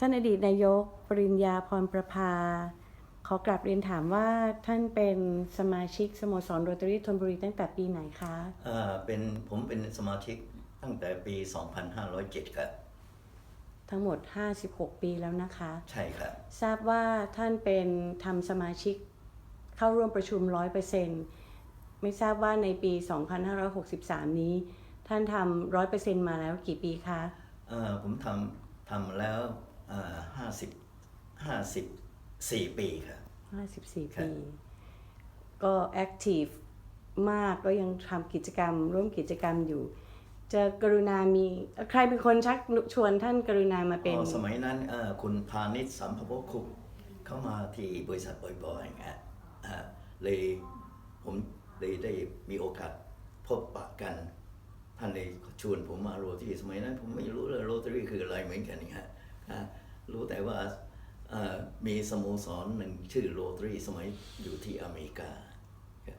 ท่านอดีตนายก ปริญญาพรประภา ขอกลับเรียนถามว่าท่านเป็นสมาชิกสโมสรโรตารีธนบุรีตั้งแต่ปีไหนคะอ่าเป็นผมเป็นสมาชิกตั้งแต่ปี 2507 ครับ ทั้งหมด 56 ปีแล้วนะคะ ใช่ครับ ทราบว่าท่านเป็นทำสมาชิกเข้าร่วมประชุม 100%ไม่ทราบว่าในปี 2563 นี้ ท่านทำ100%มาแล้วกี่ปีคะ เอ่อผมทำทำแล้ว ห้าสิบห้าสิบสี่ปีครับ54ครับ ปี ก็แอคทีฟมากก็ยังทำกิจกรรม ร่วมกิจกรรมอยู่ จะกรุณามีใครเป็นคนชักชวนท่านกรุณามาเป็น อ๋อสมัยนั้นเอ่อคุณพาณิชย์สัมภวคุปเข้ามาที่บริษัทบ่อยๆฮะอ่าเลยผมเลยได้มีโอกาสพบปะกัน ท่านเลยชวนผมมาโรตารี่สมัยนั้นผมไม่รู้เลยโรตารี่คืออะไรเหมือนกันนี่ฮะอ่า รู้แต่ว่าเอ่อมีสโมสรหนึ่งชื่อโรตารี่สมัยอยู่ที่อเมริกาครับ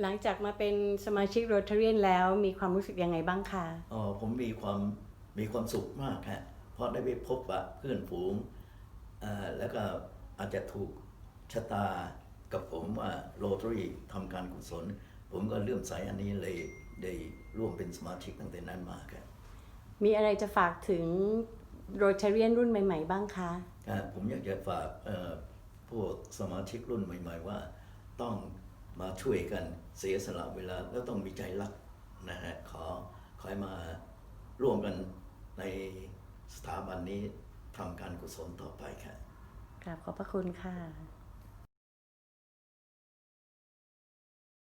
หลังจากมาเป็นสมาชิกโรตาเรียนแล้วมีความรู้สึกยังไงบ้างคะอ๋อผมมีความมีความสุขมากฮะเพราะได้ไปพบปะเพื่อนฝูงเอ่อแล้วก็อาจจะถูกชะตากับผมว่าโรตารี่ทำการกุศล ผมก็เลื่อมใสอันนี้เลยได้ร่วมเป็นสมาชิกตั้งแต่นั้นมาครับ มีอะไรจะฝากถึงโรตาเรียนรุ่นใหม่ ๆ บ้างคะอ่าผมอยากจะฝากเอ่อพวกสมาชิกรุ่นใหม่ ๆ ว่า ต้องมาช่วยกันเสียสละเวลาแล้วต้องมีใจรักนะฮะขอขอให้มาร่วมกันในสถาบันนี้ทำการกุศลต่อไปครับกราบขอบพระคุณค่ะ